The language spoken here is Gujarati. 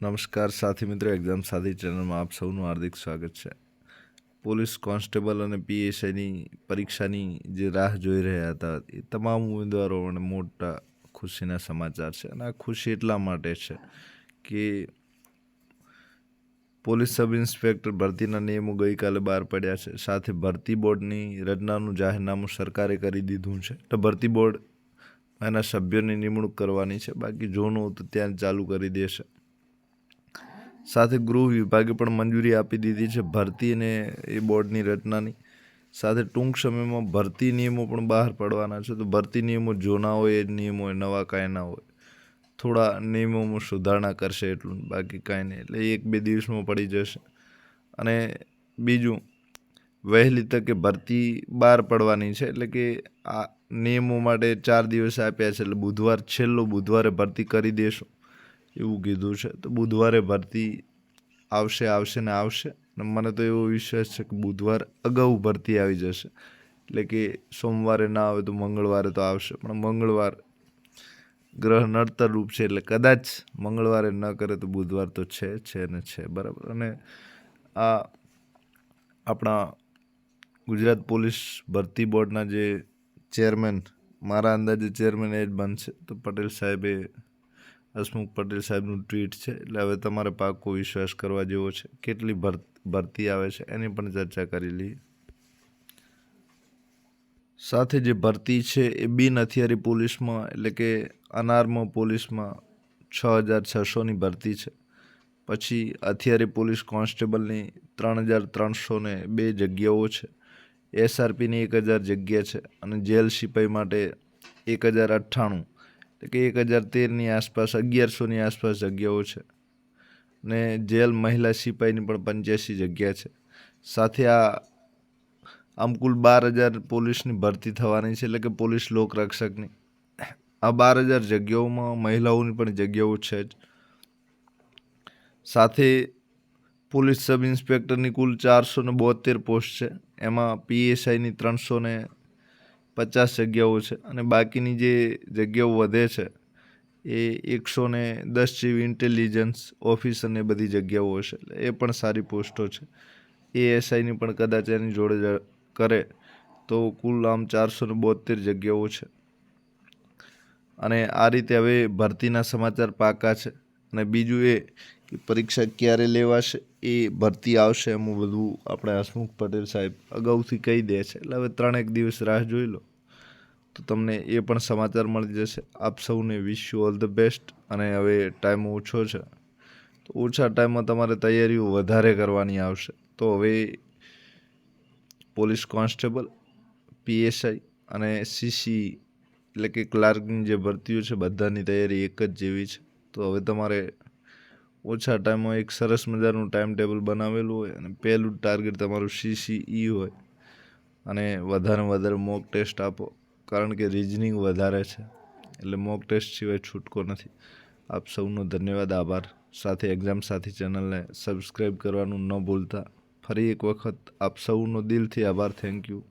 નમસ્કાર સાથી મિત્રો એક્ઝામ સાથી ચેનલમાં આપ સૌનું હાર્દિક સ્વાગત છે. પોલીસ કોન્સ્ટેબલ અને પીએસઆઈની પરીક્ષાની જે રાહ જોઈ રહ્યા હતા, એ તમામ ઉમેદવારોને મોટા ખુશીના સમાચાર છે. અને આ ખુશી એટલા માટે છે કે પોલીસ સબ ઇન્સ્પેક્ટર ભરતીના નિયમો ગઈકાલે બહાર પડ્યા છે. સાથે ભરતી બોર્ડની રચનાનું જાહેરનામું સરકારે કરી દીધું છે. તો ભરતી બોર્ડ એના સભ્યોની નિમણૂક કરવાની છે. બાકી જોનું તો ત્યાં ચાલુ કરી દેશે. સાથે ગૃહ વિભાગે પણ મંજૂરી આપી દીધી છે ભરતી અને એ બોર્ડની રચનાની. સાથે ટૂંક સમયમાં ભરતી નિયમો પણ બહાર પડવાના છે. તો ભરતી નિયમો જૂના હોય, એ નિયમો હોય નવા કાંઈ ના હોય. થોડા નિયમોમાં સુધારણા કરશે એટલું, બાકી કાંઈ નહીં. એટલે એક બે દિવસમાં પડી જશે. અને બીજું, વહેલી તકે ભરતી બહાર પડવાની છે. એટલે કે આ નિયમો માટે ચાર દિવસ આપ્યા છે. એટલે બુધવાર, છેલ્લો બુધવારે ભરતી કરી દેશું. એવું કીધું છે. તો બુધવારે ભરતી આવશે આવશે ને આવશે. અને મને તો એવો વિશ્વાસ છે કે બુધવાર અગાઉ ભરતી આવી જશે. એટલે કે સોમવારે ના આવે તો મંગળવારે તો આવશે. પણ મંગળવાર ગ્રહ નડતર રૂપ છે એટલે કદાચ મંગળવારે ન કરે તો બુધવાર તો છે છે ને છે. બરાબર. અને આ આપણા ગુજરાત પોલીસ ભરતી બોર્ડના જે ચેરમેન, મારા અંદાજે ચેરમેન એ જ બનશે. તો પટેલ સાહેબે હસમુખ પટેલ સાહેબનું ટ્વીટ છે. એટલે હવે તમારે પાકો વિશ્વાસ કરવા જેવો છે. કેટલી ભર, ભરતી આવે છે એની પણ ચર્ચા કરી લઈએ. સાથે જે ભરતી છે એ બિન હથિયારી પોલીસમાં, એટલે કે અનાર્મ પોલીસમાં છ હજાર છસોની ભરતી છે. પછી હથિયારી પોલીસ કોન્સ્ટેબલની ત્રણ હજાર ત્રણસો ને બે જગ્યાઓ છે. એસઆરપીની એક હજાર જગ્યા છે અને જેલ સિપાઈ માટે એક હજાર અઠ્ઠાણું. એટલે કે એક હજાર તેરની આસપાસ, અગિયારસોની આસપાસ જગ્યાઓ છે. ને જેલ મહિલા સિપાહીની પણ પંચ્યાસી જગ્યા છે. સાથે આ, આમ કુલ બાર હજાર પોલીસની ભરતી થવાની છે, એટલે કે પોલીસ લોક રક્ષકની. આ બાર હજાર જગ્યાઓમાં મહિલાઓની પણ જગ્યાઓ છે જ. સાથે પોલીસ સબ ઇન્સ્પેક્ટરની કુલ ચારસો ને બોતેર પોસ્ટ છે. એમાં પીએસઆઈની ત્રણસો ને પચાસ જગ્યાઓ છે અને બાકીની જે જગ્યાઓ વધે છે, એ એકસો ને દસ જેવી ઇન્ટેલિજન્સ ઓફિસ અને બધી જગ્યાઓ હશે. એટલે એ પણ સારી પોસ્ટો છે. એ એસઆઈની પણ કદાચ એની જોડે કરે તો કુલ આમ ચારસો ને બોતેર જગ્યાઓ છે. અને આ રીતે હવે ભરતીના સમાચાર પાકા છે. અને બીજું એ કે પરીક્ષા ક્યારે લેવાશે, એ ભરતી આવશે એમ બધું આપણે હસમુખ પટેલ સાહેબ અગાઉથી કહી દે છે. એટલે હવે ત્રણેક દિવસ રાહ જોઈ લો. તો તમને એ પણ સમાચાર મળી જશે. આપ સૌને wish you all the best અને હવે ટાઈમ ઓછો છે. તો ઓછા ટાઈમમાં તમારે તૈયારીઓ વધારે કરવાની આવશે. તો હવે પોલીસ કોન્સ્ટેબલ પીએસઆઈ અને સીસી એટલે કે ક્લાર્કની જે ભરતીઓ છે, બધાની તૈયારી એક જ જેવી છે. તો હવે તમારે ઓછા ટાઈમમાં એક સરસ મજાનું ટાઈમ ટેબલ બનાવેલું હોય અને પહેલું ટાર્ગેટ તમારું સીસીઈ હોય. અને વધારે વધારે મોક ટેસ્ટ આપો. કારણ કે રિઝનિંગ વધારે છે. એટલે મોક ટેસ્ટ સિવાય છૂટકો નથી. આપ સૌનો ધન્યવાદ, આભાર. સાથે એક્ઝામ સાથી ચેનલને સબસ્ક્રાઈબ કરવાનું ન ભૂલતા. ફરી એક વખત આપ સૌનો દિલથી આભાર. Thank you